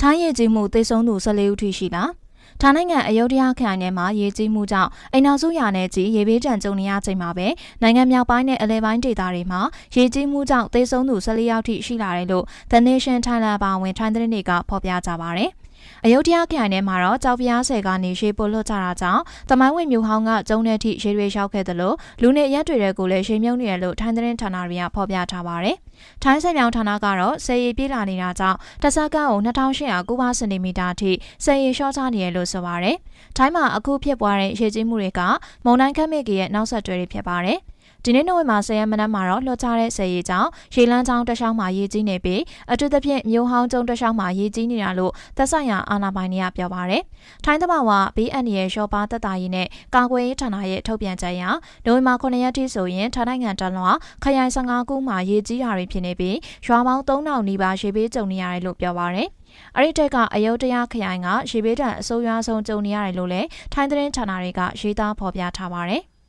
ထိုင်းရေကြီးမှုသေဆုံးသူ14ဦးထိရှိလားထိုင်းနိုင်ငံအယုဒ္ဓယခရိုင်ထဲမှာရေကြီးမှုကြောင့်အိမ်နောက်စုရာနယ်ကြီးရေဘေးဒဏ်ကြုံနေရချိန်မှာပဲနိုင်ငံမြောက်ပိုင်းနဲ့အလဲပိုင်းဒေသတွေမှာရေကြီးမှုကြောင့်သေဆုံးသူ14ယောက်ထိရှိလာတယ်လို့ The Nation Thailand ပါဝင်ထိုင်းသတင်းတွေကဖော်ပြကြပါဗျ။ အယုဒ္ဓယခရိုင်ထဲမှာတော့ကြောက်ပြားဆယ်ကနေရေပို့လွတ်ကြတာကြောင့်တမိုင်းဝင်မြို့ဟောင်းကကျုံတဲ့ထိရေတွေရောက်ခဲ့တယ်လို့လူနေရက်တွေကိုလည်းရေမြုပ်နေတယ်လို့ထိုင်းသတင်းဌာနတွေကဖော်ပြထားပါတယ်။ထိုင်းဆက်မြောင်ဌာနကတော့ဆယ်ရီပြေးလာနေတာကြောင့်တစ်စက္ကန့်ကို2800စင်တီမီတာထိဆယ်ရီလျှော့ချနေတယ်လို့ဆိုပါတယ်။ထိုင်းမှာအခုဖြစ်ပွားတဲ့ရေကြီးမှုတွေကမုန်တိုင်းခတ်မစ်ကြီးရဲ့နောက်ဆက်တွဲတွေဖြစ်ပါတယ်။ ဒီနေ့နိုဝင်ဘာ10ရက်မနက်မှာတော့လှော်ချတဲ့ဆယ်ရီကြောင့်ရေလန်းချောင်းတခြားမှာရေကြီးနေပြီးအထူးသဖြင့်မြို့ဟောင်းကျုံတခြားမှာရေကြီးနေတာလို့သက်ဆိုင်ရာအာဏာပိုင်တွေကပြောပါရယ်ထိုင်းသဘာဝဘေးအန္တရာယ်လျှော့ပါသက်သာရေးနဲ့ကာကွယ်ရေးဌာနရဲ့ထုတ်ပြန်ချက်အရနိုဝင်ဘာ9ရက်ထိဆိုရင်ထိုင်းနိုင်ငံတလွှာခရိုင်15ခုမှာရေကြီးတာတွေဖြစ်နေပြီးရွာပေါင်း3000နီးပါးရေဘေးကြုံနေရတယ်လို့ပြောပါရယ်အဲ့ဒီတက်ကအယုဒ္ဓယခရိုင်ကရေဘေးဒဏ်အဆိုးရွားဆုံးကြုံနေရတယ်လို့လည်းထိုင်းသတင်းဌာနတွေကရေးသားဖော်ပြထားပါတယ်။